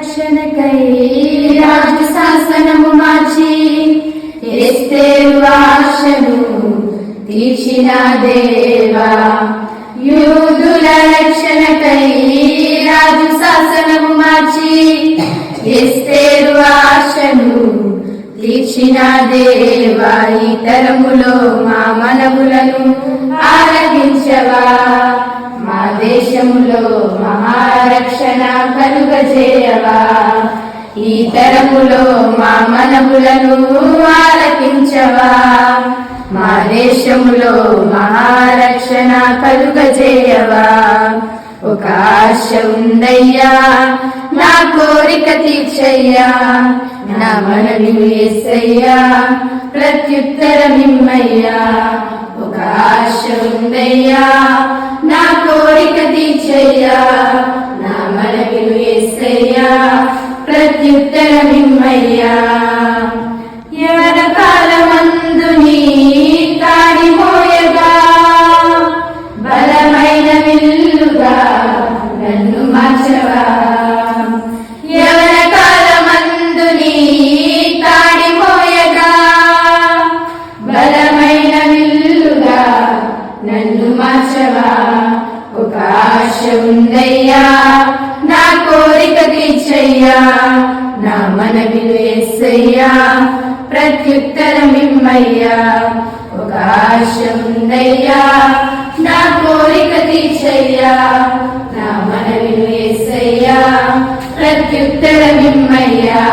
రక్షణకై రాజు శాసనము మార్చి ఎస్తేరు ఆశను తీర్చిన దేవా. యూదుల రక్షణకై రాజు శాసనము మార్చి ఎస్తేరు ఆశను తీర్చిన దేవా. ఈ తరములో మా మనములను ఆరగించవా దేశములో మహారక్షణ కలుగజేయవా? ఈ తరములో మా మనములను ఆలకించవా? మా దేశములో మహారక్షణ కలుగజేయవా? ఒక ఆశ ఉందయ్యా నా కోరిక తీర్చయ్యా నా మనవి వేసయ్యా ప్రత్యుత్తరమిమ్మయ్యా. ఒక ఆశ ఉందయ్యా నా కోరిక తీర్చయ్యా నా మనవి ఎస్సయ్యా ప్రత్యుత్తరమిమ్మయ్యా యవన నీ కాడి బలమైన విల్లుగా నన్ను మార్చవా? ఆశ ఉందయ్యా నా కోరిక తీర్చయ్యా నా మనవి వేసయ్యా ప్రత్యుత్తరమిమ్మయ్యా ఒక ఆశ ఉందయ్యా నా కోరిక తీర్చయ్యా నా మనవి వేసయ్యా ప్రత్యుత్తరమిమ్మయ్యా